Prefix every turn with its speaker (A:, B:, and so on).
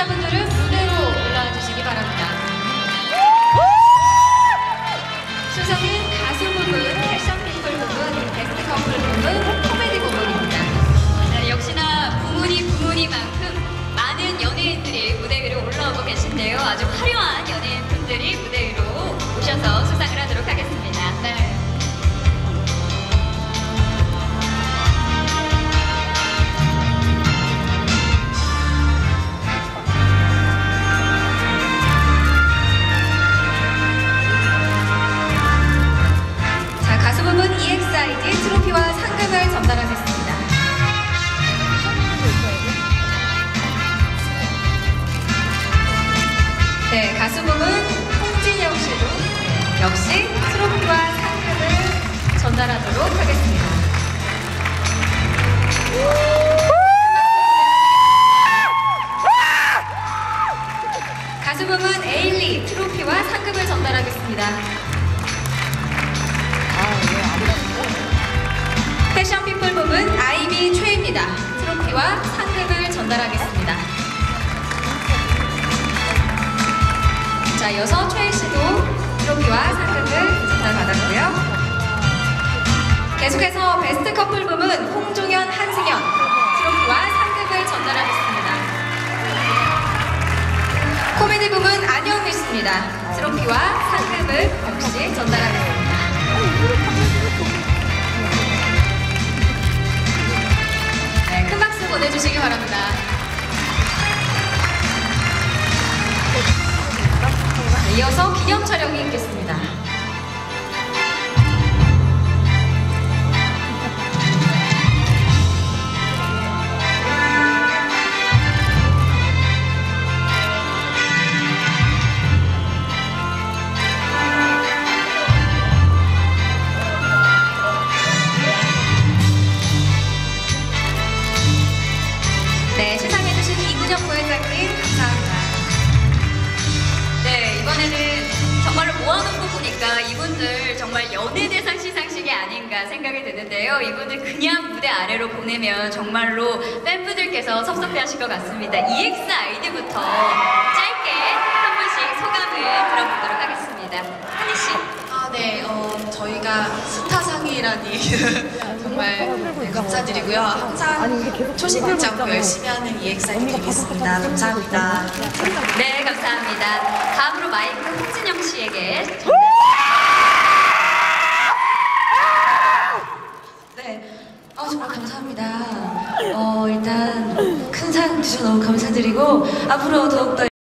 A: 시청자분들은 무대로 올라와 주시기 바랍니다. 수상은 가수 부분, 패션 피플 부분, 베스트 커플 부분, 코미디 부분입니다.
B: 네, 역시나 부문이 부문이만큼 많은 연예인들이 무대 위로 올라오고 계신데요. 아주 화려한 연예인분들이 무대 위로 오셔서 수상을
A: 전달하겠습니다. 네, 가수 부분 홍진영 씨도 역시 트로피와 상금을 전달하도록 하겠습니다. 가수 부분 에일리 트로피와 상금을 전달하겠습니다. 트로피와 상금을 전달하겠습니다. 자, 이어서 최희 씨도 트로피와 상금을 전달받았고요. 계속해서 베스트 커플 부문 홍종현, 한승연 트로피와 상금을 전달하겠습니다. 코미디 부문 안영미 씨입니다. 트로피와 상금을 역시 전달하겠습니다. 주시기 바랍니다. 네, 이어서 기념 촬영이 있겠습니다.
B: 생각이 드는데요. 이분들 그냥 무대 아래로 보내면 정말로 팬분들께서 섭섭해하실 것 같습니다. EXID부터 짧게 한 분씩 소감을 들어보도록 하겠습니다. 한희 씨.
C: 아, 네, 어, 저희가 스타상이라니 정말 네, 감사드리고요. 항상 초심 잃지 않고 열심히 하는 EXID 되겠습니다. 감사합니다.
B: 네, 감사합니다. 다음으로 마이크 홍진영 씨에게
C: 네, 어, 정말 감사합니다. 어, 일단 큰 상 주셔서 너무 감사드리고 앞으로 더욱더